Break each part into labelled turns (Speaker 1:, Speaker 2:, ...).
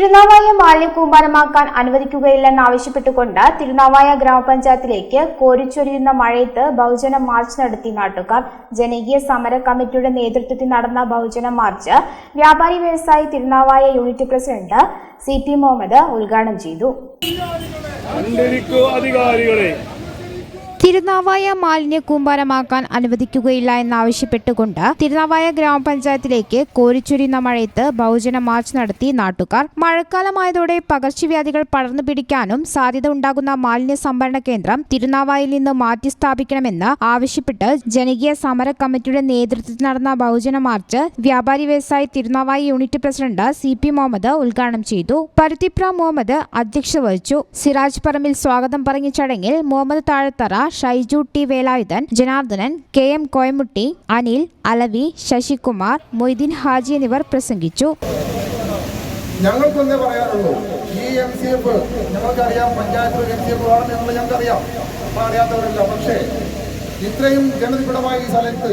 Speaker 1: തിരുനാവായ മാലിന്യ കൂമ്പാരമാക്കാൻ അനുവദിക്കുകയില്ലെന്നാവശ്യപ്പെട്ടുകൊണ്ട് തിരുനാവായ ഗ്രാമപഞ്ചായത്തിലേക്ക് കോരിച്ചൊരിയുന്ന മഴയത്ത് ബഹുജന മാർച്ച് നടത്തി നാട്ടുകാർ. ജനകീയ സമര കമ്മിറ്റിയുടെ നേതൃത്വത്തിൽ നടന്ന ബഹുജന മാർച്ച് വ്യാപാരി വ്യവസായി Tirunavaya unit president C P Muhammad ഉദ്ഘാടനം ചെയ്തു. തിരുനാവായ മാലിന്യ കൂമ്പാരമാക്കാൻ അനുവദിക്കുകയില്ല എന്നാവശ്യപ്പെട്ടുകൊണ്ട് തിരുനാവായ ഗ്രാമപഞ്ചായത്തിലേക്ക് കോരിച്ചൊരിയുന്ന മഴയത്ത് ബഹുജന മാർച്ച് നടത്തി നാട്ടുകാർ. മഴക്കാലമായതോടെ പകർച്ചവ്യാധികൾ പടർന്നു പിടിക്കാനും സാധ്യത ഉണ്ടാകുന്ന മാലിന്യ സംഭരണ കേന്ദ്രം തിരുനാവായിൽ നിന്ന് മാറ്റി സ്ഥാപിക്കണമെന്ന് ആവശ്യപ്പെട്ട് ജനകീയ സമര കമ്മിറ്റിയുടെ നേതൃത്വത്തിൽ നടന്ന ബഹുജന മാർച്ച് വ്യാപാരി വ്യവസായി Tirunavaya unit president C P Muhammad ഉദ്ഘാടനം ചെയ്തു. പരുത്തിപ്ര മുഹമ്മദ് അധ്യക്ഷത വഹിച്ചു. സിറാജ് പറമ്പിൽ സ്വാഗതം പറഞ്ഞ ചടങ്ങിൽ Muhammad Thazhathara Shaiju T Velayudhan Janardhanan K M Koyamutti Anil Alavi Sasikumar Moideen Haji എന്നിവർ പ്രസംഗിച്ചു.
Speaker 2: ഞങ്ങൾക്കൊന്നേ പറയാനുള്ളൂ ഈ എം സി എഫ് ഞങ്ങൾക്കറിയാം പഞ്ചായത്ത് എം സി എഫ് ആണെന്ന് ഞങ്ങൾക്കറിയാം. അപ്പം അറിയാത്തവരല്ല. പക്ഷേ ഇത്രയും ജനനിബിഡമായ ഈ സ്ഥലത്ത്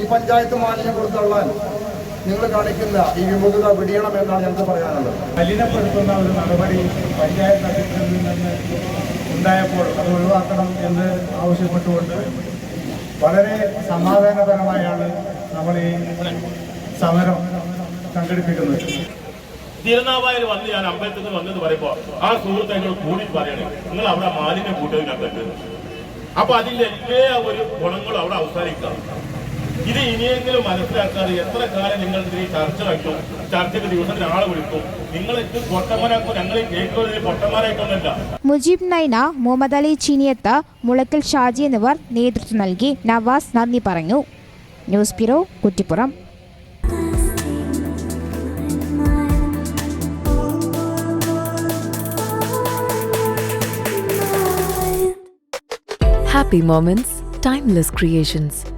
Speaker 2: ഈ പഞ്ചായത്ത് മാലിന്യം കൊടുത്തള്ളാൻ നിങ്ങൾ കാണിക്കുന്ന ഈ വിമുഖത വെടിയണം എന്നാണ് ഞങ്ങൾക്ക് പറയാനുള്ളത്.
Speaker 3: മലിനപ്പെടുത്തുന്ന ഒരു നടപടി പഞ്ചായത്ത് അധികൃതരിൽ നിന്ന് ഉണ്ടായപ്പോൾ അത് ഒഴിവാക്കണം എന്ന് ആവശ്യപ്പെട്ടുകൊണ്ട് വളരെ സമാധാനപരമായാണ് നമ്മൾ ഈ സമരം സംഘടിപ്പിക്കുന്നത്.
Speaker 4: തിരുനാവായിൽ വന്ന് ഞാൻ അമ്പലത്തിൽ നിന്ന് വന്നത് പറയുമ്പോ ആ സുഹൃത്ത് എന്നോട് കൂടി പറയണേ നിങ്ങൾ അവിടെ മാലിന്യം കണ്ടിട്ട് അപ്പൊ അതിന്റെ എല്ലാ ഒരു ഗുണങ്ങളും അവിടെ അവസാനിക്കാം ഇത് ഇനിയെങ്കിലും മനസ്സിലാക്കാതെ എത്ര കാലം നിങ്ങൾ ഇതിന് ചർച്ച വയ്ക്കും ചർച്ചയ്ക്ക് ദിവസത്തിന് ആളെ വിളിക്കും. നിങ്ങൾ ഇത് പൊട്ടന്മാരാക്കും. ഞങ്ങൾ കേൾക്കുന്നത് പൊട്ടന്മാരായിട്ടൊന്നുമില്ല.
Speaker 1: മുജീബ് നൈന മുഹമ്മദ് അലി ചീനിയത്ത് മുളക്കൽ ഷാജി എന്നിവർ നേതൃത്വം നൽകി. നവാസ് നന്ദി പറഞ്ഞു. News bureau Kuttippuram.
Speaker 5: Happy moments, timeless creations.